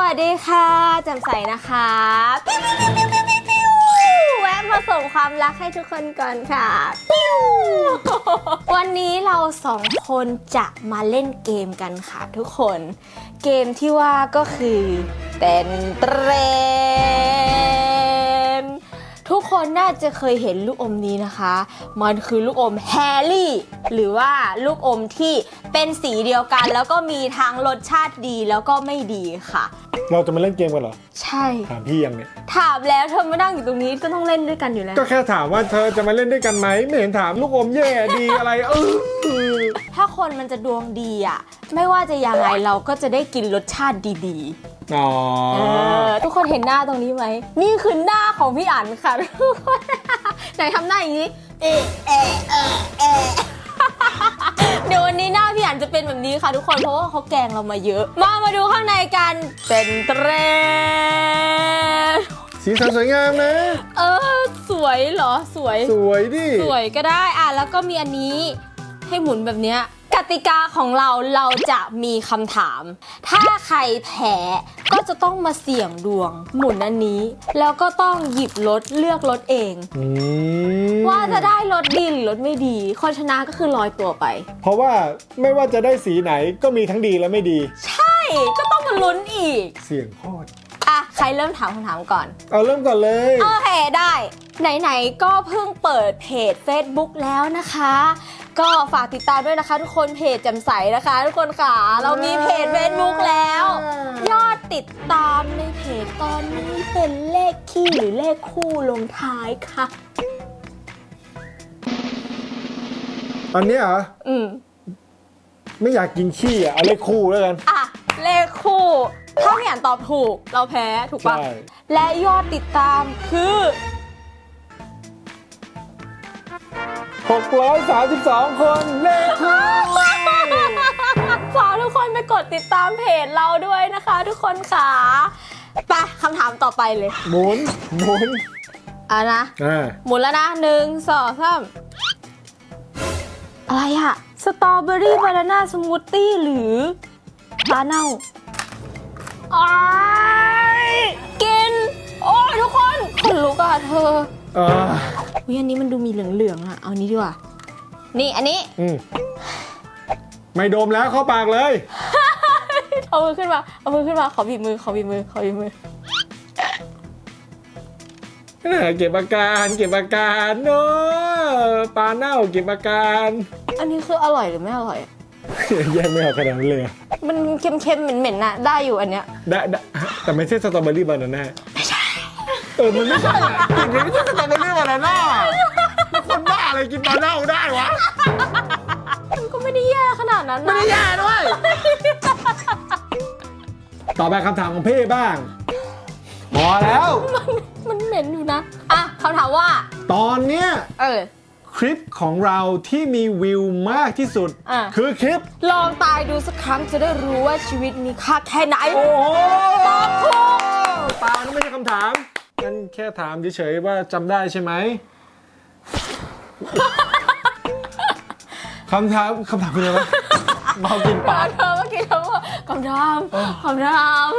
สวัสดีค่ะแจ่มใสนะคะปิ้วปิ้วปิ้วปิ้วปิ้วปิ้วแวะมาส่งความรักให้ทุกคนก่อนค่ะปิ้ววันนี้เราสองคนจะมาเล่นเกมกันค่ะทุกคน เกมที่ว่าก็คือเต้นเตร คนน่าจะเคยเห็นลูกอมนี้นะคะ มันคือลูกอมแฮร์รี่ หรือว่าลูกอมที่เป็นสีเดียวกัน แล้วก็มีทั้งรสชาติดีแล้วก็ไม่ดีค่ะ เราจะมาเล่นเกมกันเหรอ ใช่ ถามพี่ยังเนี่ย ถามแล้วเธอมานั่งอยู่ตรงนี้ก็ต้องเล่นด้วยกันอยู่แล้ว ก็แค่ถามว่าเธอจะมาเล่นด้วยกันไหมไม่เห็นถามลูกอมแย่ดีอะไรเออ ถ้าคนมันจะดวงดีอะไม่ว่าจะยังไงเราก็จะได้กินรสชาติดีอ๋อๆเออทุกคนเห็นหน้าตรงนี้ไหม นี่คือหน้าของพี่อั๋นค่ะทุกคนไหนทำหน้าอย่างนี้ เอะเอะเอะเอะเดี๋ยววันนี้หน้าพี่อั๋นจะเป็นแบบนี้ค่ะทุกคนเพราะว่าเขาแกล้งเรามาเยอะ มามาดูข้างในกันเป็นเทรนสีสันสวยงามนะ เออสวยเหรอสวย สวยดิ สวยก็ได้อะแล้วก็มีอันนี้ ให้หมุนแบบเนี้ยกติกาของเราเราจะมีคำถาม ถ้าใครแพ้ก็จะต้องมาเสี่ยงดวง หมุนอันนี้ แล้วก็ต้องหยิบรถเลือกรถเองอืมว่าจะได้รถดีหรือรถไม่ดี คนชนะก็คือลอยตัวไป เพราะว่าไม่ว่าจะได้สีไหนก็มีทั้งดีและไม่ดี ใช่ก็ต้องมาลุ้นอีก เสี่ยงโคตรอะใครเริ่มถามคำถามก่อน เอาเริ่มก่อนเลย โอเคได้ ไหนๆก็เพิ่งเปิดเพจ Facebook แล้วนะคะ ก็ฝากติดตามด้วยนะคะ ทุกคนเพจแจำใสนะคะ ทุกคนค่ะ เรามีเพจ Facebook แล้ว ยอดติดตามในเพจตอนนี้เป็นเลขคี่หรือเลขคู่ลงท้ายค่ะ ตอนเนี้ยเหรอ อืม ไม่อยากกินขี้อะ เอาเลขคู่แล้วกัน อะ เลขคู่ ถ้าไม่อ่านตอบถูก เราแพ้ถูกปะใช่ และยอดติดตามคือ 632 คนเลขคู่ฝากทุกคนไปกดติดตามเพจเราด้วยนะคะ ทุกคนค่ะไปคำถามต่อไปเลยหมุนหมุนอะนะอ่าหมุนแล้วนะหนึ่งสองสามอะไรอะสตรอเบอรี่บานาน่าสมูทตี้หรือปลาเน่าอ้ายกิน โอ้ยทุกคนขนลุกอะเธออ่าวิอันนี้มันดูมีเหลืองๆอะเอานี้ดีกว่า นี่อันนี้อืมไม่ดมแล้วเข้าปากเลย เอามือขึ้นมา เอามือขึ้นมา ขอบีบมือ ขอบีบมือ ขอบีบมือน่ะเก็บอาการเก็บอาการเนอะปลาเน่าเก็บอาการอันนี้คืออร่อยหรือไม่อร่อยอะแยกไม่ออกขนาดนั้นเลยอะมันเค็มๆ เหม็นๆน่ะ ได้อยู่อันเนี้ย ได้ได้แต่ไม่ใช่สตรอเบอรี่บานาน่าไม่ใช่ เออมันไม่ใช่อะกลิ่นมันไม่ใช่สตรอเบอรี่บานาน่ามันคนบ้าอะไรกินปลาเน่าได้วะ มันก็ไม่ได้แย่ขนาดนั้นไม่นะได้แย่ด้วย ต่อไปคำถามของพี่บ้าง พอแล้วมันเหม็นอยู่นะ อะคำถามว่า ตอนเนี้ยเออ คลิปของเราที่มีวิวมากที่สุด อะ คือคลิป ลองตายดูสักครั้งจะได้รู้ว่าชีวิตมีค่าแค่ไหน โอ้โหตอบถูกเปล่านั่นไม่ใช่คำถาม นั่นแค่ถามเฉยๆว่าจำได้ใช่ไหมคำถามคำถามคืออะไรวะเมากินปลาเธอเมื่อกี้เธอว่าคำถามคำถาม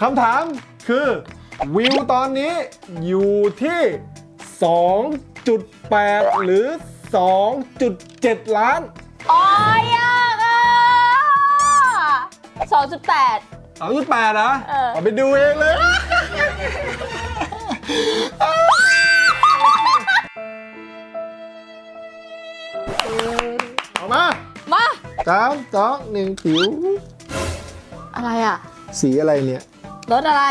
คำถามคือวิวตอนนี้อยู่ที่ 2.8 หรือ 2.7 ล้าน โอ้ยยากอะสองจุดแปด2.8เหรอเออเอาไปดูเองเลย เอามามาสามสองหนึ่งผิว อะไรอะสีอะไรเนี่ย รถอะไร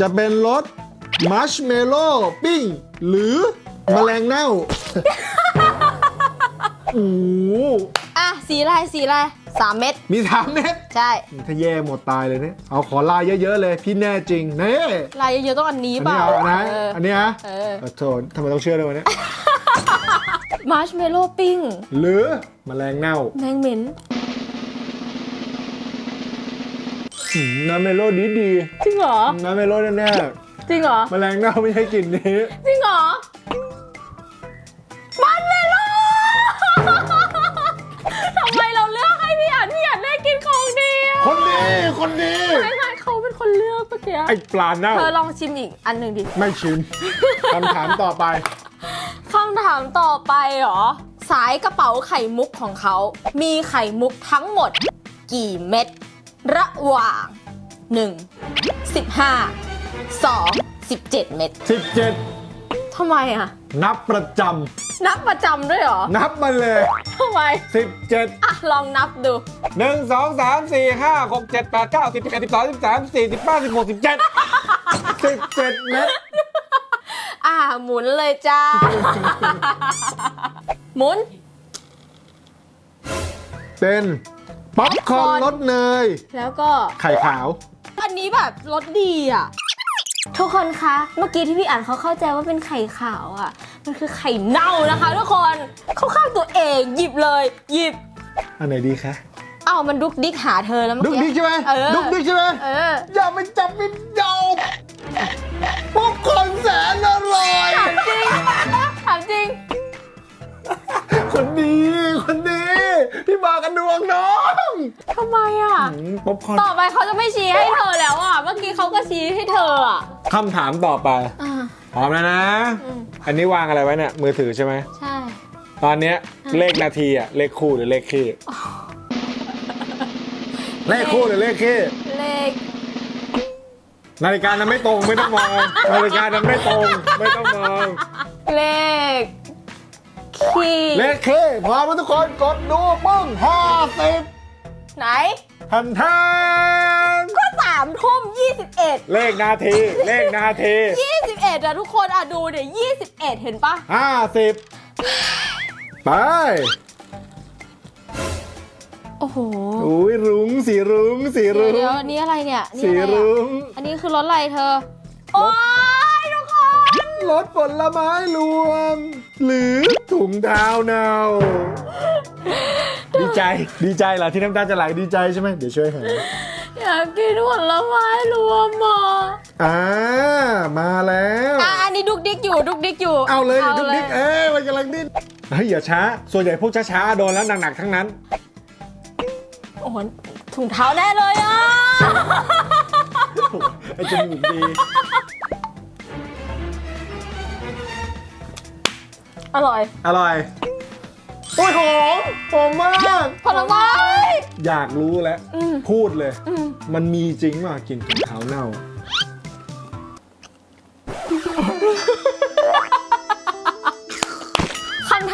จะเป็นรสมัชเมลโล่ปิ้ง หรือแมลงเน่า โอ้โหอะสีอะไรสีอะไรสามเม็ดมีสามเม็ดใช่ ถ้าแย่หมดตายเลยเนี่ยเอาขอลายเยอะๆเลย พี่แน่จริงเน่ลายเยอะๆต้องอันนี้อันเปนี้ล่าเอานะเอออันนี้นะเออขอโทษทำไมต้องเชื่อด้วยวะเนี่ย มาร์ชเมลโล่ปิ้ง หรือแมลงเน่าแมงเหม็นหืมน้ำเมโลดีดีจริงเหรอ ๆน้ำเมโลแน่จริงเหรอ ๆแมลงเน่าไม่ใช่กลิ่นนี้ จริงเหรอ คนดีคนดี ไม่ไม่เขาเป็นคนเลือกเมื่อกี้ไอ้ปลาเน่า เธอลองชิมอีกอันหนึ่งดิ ไม่ชิมคำถามต่อไป คำถามต่อไปเหรอ สายกระเป๋าไข่มุกของเขา มีไข่มุกทั้งหมด กี่เม็ด ระหว่าง 1. 15 2. 17 เม็ด17 ทำไมอะ นับประจนับประจำด้วยเหรอำนับมาเลย ทำไม 17 อะ ลองนับดู หนึ่งสองสามสี่ห้าหกเจ็ดแปดเก้าสิบเอ็ดสิบสองสิบสามสิบสี่สิบห้าสิบหกสิบเจ็ดสิบเจ็ดเมตรอะหมุนเลยจ้า หมุน เป็นป๊อปคอร์นรสเนย แล้วก็ไข่ขาว อันนี้แบบรสดีอะ ทุกคนคะ เมื่อกี้ที่พี่อ่านเขาเข้าใจว่าเป็นไข่ขาวอะ มันคือไข่เน่านะคะ ทุกคนเข้าข้างตัวเองหยิบเลย หยิบ อันไหนดีคะเอ้ามันดุกดิกหาเธอแล้วเมื่ดุอกกี้ ดิกใช่ไหมเออ ดุกดิกใช่ไหมเอออย่าไปจับมินเดาป๊อปคอร์นแสนอร่อยถ คนดีคนดีพี่มากันดวงน้องทำไมอะอืมป๊อปคอร์นต่อไปเขาจะไม่ชี้ให้เธอแล้วอะ เมื่อกี้เขาก็ชี้ให้เธออะคำถามต่อไปอ่าพร้อมแล้วนะอืมอันนี้วางอะไรไว้เนี่ยมือถือใช่ไหม ใช่ ตอนเนี้ยเลขนาทีอะเลขคู่หรือเลขคี่เลขคู่หรือเลขคี่เลขนาฬิกานั้นไม่ตรงไม่ต้องมองนาฬิกานั้นไม่ตรงไม่ต้องมอง เลข ขีดเลขคี่พร้อมไหมทุกคนกดดูปึ้งห้าสิบไหนทันทันก็สามทุ่มยี่สิบเอ็ดเลขนาที เลขนาทียี่สิบเอ็ดอะทุกคนอะดูเดี๋ยวยี่สิบเอ็ดเห็นปะห้าสิบไป โอ้โหอุ้ยรุ้งสีรุ้งสีเดี๋ยวรุ้งเดี๋ยวอันนี้อะไรเนี่ยนี่สีอะไรอะรุ้งอันนี้คือรถอะไรเธอ โอ้ยทุกคน รสผลไม้รวม หรือถุงเท้าเนาดีใจดีใจเหรอที่น้ำตาจะไหลดีใจใช่ไหมเดี๋ยวช่วยหาอยากกินผลไม้รวมอะอ่ามาแล้วอะอันนี้ดุกดิกอยู่ดุกดิกอยู่ เอาเลยอาดุกดิกเอ้ยมันกำลังดิ้นเฮ้ยอย่าช้า ส่วนใหญ่พวกช้าๆโดนแล้วหนักๆทั้งนั้นโอ้โหถุงเท้าแน่เลยอะไอ้จมูกดี อร่อยอร่อยโอ้ยหอมหอมมากผลไม้อยากรู้แล้ว อืมพูดเลย อืม มันมีจริงว่ากลินถุงเท้าเน่าคำ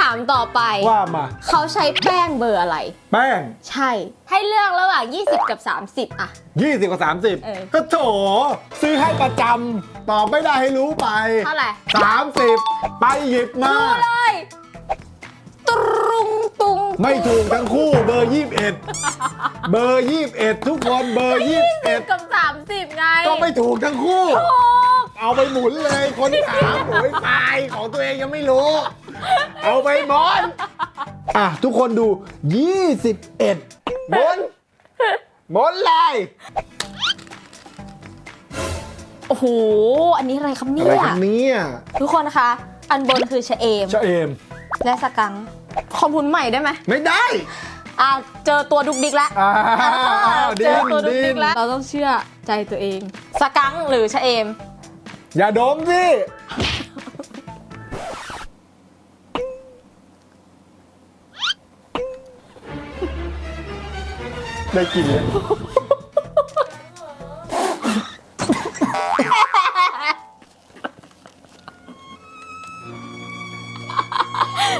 ามต่อไป ว่ามา เขาใช้แป้งเบอร์อะไร แป้ง ใช่ ให้เลือกระหว่าง 20 กับ 30 อะ 20 กับ เออ 30 ก็โถ ซื้อให้ประจำตอบไม่ได้ให้รู้ไป เท่าไหร่30 ไปหยิบมาดูเลยตรุงตุงไม่ถูกทั้งคู่เบอร์ 21 เบอร์ 21 ทุกคนเบอร์ 21 กับ 30 ไงก็ไม่ถูกทั้งคู่ถูก เอาไปหมุนเลยคนถามโอ้ยตายของตัวเองยังไม่รู้ เอาไปหมอนอะทุกคนดู 21หมุนหมุนเลยโอ้โห อันนี้อะไรครับเนี่อะไรยกันเนี่ยทุกคนคะ อันบนคือชะเอมเจ้าเอม และสกังขอหมุนใหม่ได้ไหมไม่ได้อ่าเจอตัวดุกดิกแล้วอ้าอ่าวเจดิ้อนตัวดุกดิ้ดินกแล้ว เราต้องเชื่อใจตัวเอง สกังหรือชะเอม อย่าดมสิ ได้กินเลย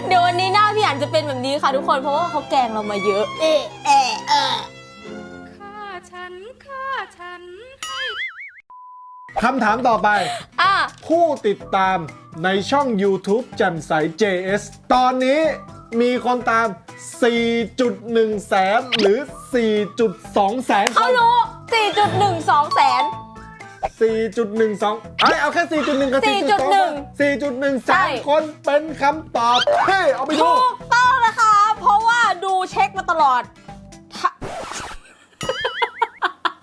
เดี๋ยววันนี้หน้าพี่อันจะเป็นแบบนี้ค่ะทุกคนเพราะว่าเขาแกล้งเรามาเยอะ เอะเอะเอะ คำถามต่อไป อะผู้ติดตามในช่อง YouTube แจ่มใส JS ตอนนี้มีคนตาม 4.1 แสนหรือ 4.2 แสนคเขาน รู้4.12 แสน 4.12เอ้ยเอาแค่ 4.1 กับ 4.2 4.1 แสใช่ นคนเป็นคำตอบ เฮ้ยเอาไปดู ถูกต้องนะคะ เพราะว่าดูเช็คมาตลอด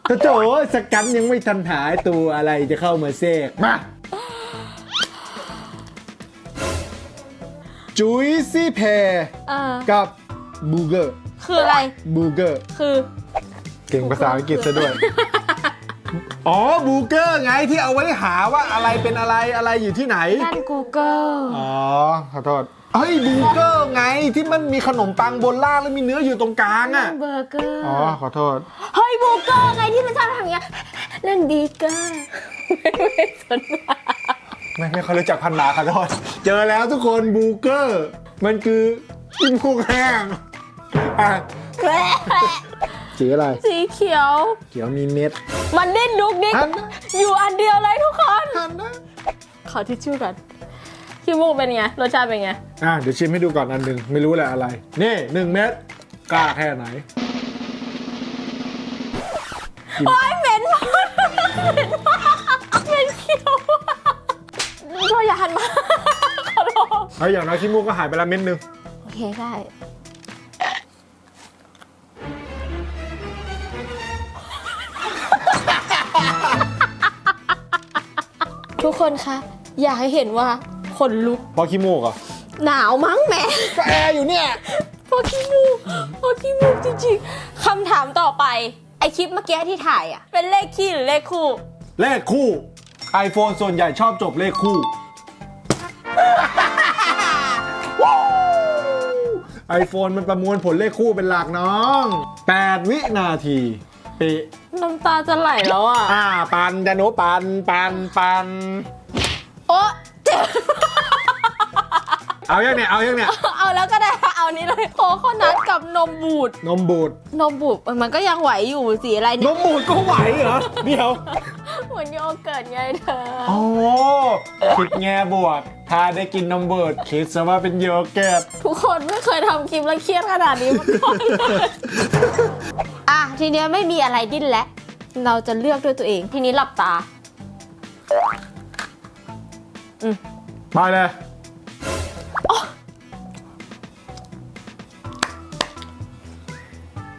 ถ้าโจสกันยังไม่ทันหายตัวอะไรจะเข้ามาเซกมาจุยซี่แพรเออกับบูเกอร์คืออะไร บูเกอร์คือ เก่งภาษาอังกฤษซะด้วย อ๋อบูเกอร์ไงที่เอาไว้หาว่าอะไรเป็นอะไรอะไรอยู่ที่ไหนด้าน Google อ๋อ ขอโทษ เฮ้ยบูเกอร์ไงที่มันมีขนมปังบนล่างแล้วมีเนื้ออยู่ตรงกลางอะเบอร์เกอร์อ๋อขอโทษ เฮ้ยบูเกอร์ไงที่มันชอบทำอย่างเงี้ยนั่นบีเกอร์ไม่สนว่าไม่ไม่ค่อยรู้จักพันธุ์หมาขอโทษเจอแล้วทุกคนบูเกอร์ มันคือกินพวกแห้งอะสีอะไร สีเขียว เขียวมีเม็ด มันดิ้นดุกดิกหันนะอยู่อันเดียวเลยทุกคนหันนะขอทิชชู่ก่อน ขี้มูกเป็นไง รสชาติเป็นไง อะเดี๋ยวชิมให้ดูก่อนอันหนึ่งไม่รู้แหละอะไร นี่หนึ่งเม็ดกล้าแค่ไหน โอ้ยเหม็นมากเหม็นมากเหม็นเขียวช่วยอย่าหันมาขอร้องเอาอย่างน้อยขี้มูกก็หายไปละเม็ดหนึงโอเคได้ทุกคนคะ อยากให้เห็นว่า คนลุกเพราะขี้มูกเหรอะหนาวมั้งแหม่ก็แอร์อยู่เนี่ยพอขี้มูกพอขี้มูกจริงๆคำถามต่อไป ไอคลิปเมื่อกี้ที่ถ่ายอะ เป็นเลขคี่หรือเลขคู่ เลขคู่ iPhone ส่วนใหญ่ชอบจบเลขคู่ไอโฟนมันประมวลผลเลขคู่เป็นหลักน้อง 8 วินาทีปิน้ำตาจะไหลแล้วอะ อ่า ปันดานุปันปันปันโอ๊ะเจ็บ เอายังเนี่ย เอายังเนี่ย เอาแล้วก็ได้เอานี้เลยโคโคนัทกับนมบูด นมบูด นมบูดมันก็ยังไหวอยู่สีอะไรนเนี่ยมบูดก็ไหวเหรอ เดี๋ยว เหมือนโยเกิร์ตไงเธอโอ้คิดแง่บวก ถ้าได้กินนมบูดคิดซะว่าเป็นโยเกิร์ต ทุกคนไม่เคยทำคลิปแล้วเครียดขนาดนี้มาก่อนเลยอะทีเนี้ยไม่มีอะไรดิ้นแล้วเราจะเลือกด้วยตัวเอง ทีนี้หลับตาไปเลย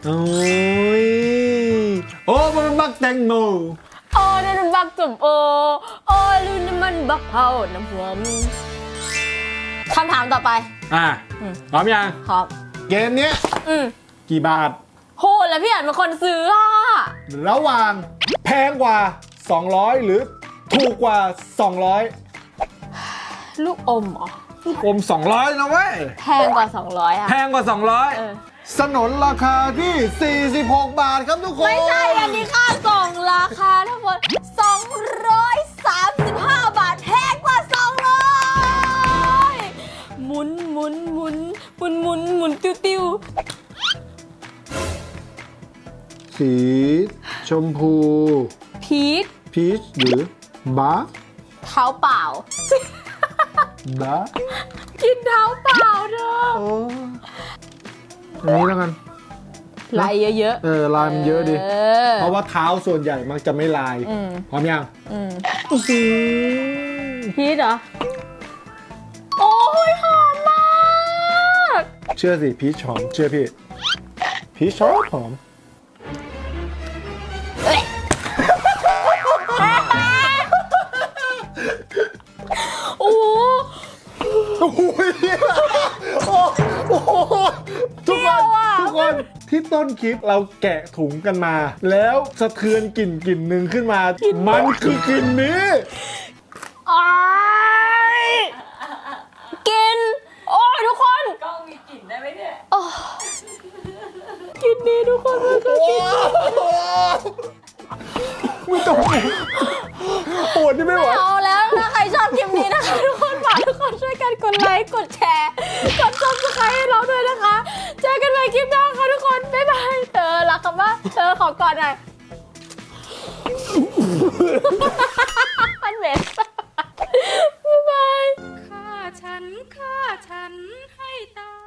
โอ้ยโอ้มันบักแตงโมโอ้นี่มันบักจุ่มโอโอ้ลืมนี่มันบักเผาน้ำหอมคำถามต่อไป อะอืมพร้อมยังครับเกมเนี้ยอืมกี่บาทโหแล้วพี่อ่านเป็นคนซื้ออะระหว่างแพงกว่า 200 หรือถูกกว่า 200 ลูกอมเหรอกลม200 นะเว้ย แพงกว่า 200อะแพงกว่าเออ200 สนนราคาที่ 46 บาทครับทุกคน ไม่ใช่ อันนี้ค่าส่งราคาทั้งหมด 235 บาทแพงกว่า 200หมุนหมุนหมุนหมุนหมุนหมุนติ้วติ้วสีชมพู พีชพีชหรือบัฟเท้าเปล่าบัฟกินเท้าเปล่าเธอโอ้อันนี้แล้วกัน ลายเยอะ เออลายมันเยอะดิ เออ เพราะว่าเท้าส่วนใหญ่มักจะไม่ลายอืม พร้อมยังอืมพีชเหรอ โอ้ยหอมมาก เชื่อสิพีชหอมเชื่อพี่พีชชอบหอม อะทุกคนที่ต้นคลิปเราแกะถุงกันมา แล้วสะเทือนกลิ่นกลิ่นหนึ่งขึ้นมา มันคือกลิ่นนี้อ้ายกิน โอ้ยทุกคนกล้องมีกลิ่นได้ไหมเนี่ย โอ้กินนี้ทุกคนมันคือกินไม่ต้องปวดนี่ไม่ไหว ไม่เอาแล้วถ้าใครชอบคลิปนี้นะคะทุกคนฝาก ทุกคนช่วยกันกดไลค์ กดแชร์ กดซับสไครต์ให้เราด้วยนะคะ เจอกันใหม่คลิปหน้าค่ะทุกคน บ๊ายบาย เธอรักคำว่าเธอขอกอดหน่อย มันเหม็นบ๊ายบาย ฆ่าฉันฆ่าฉันให้ตาย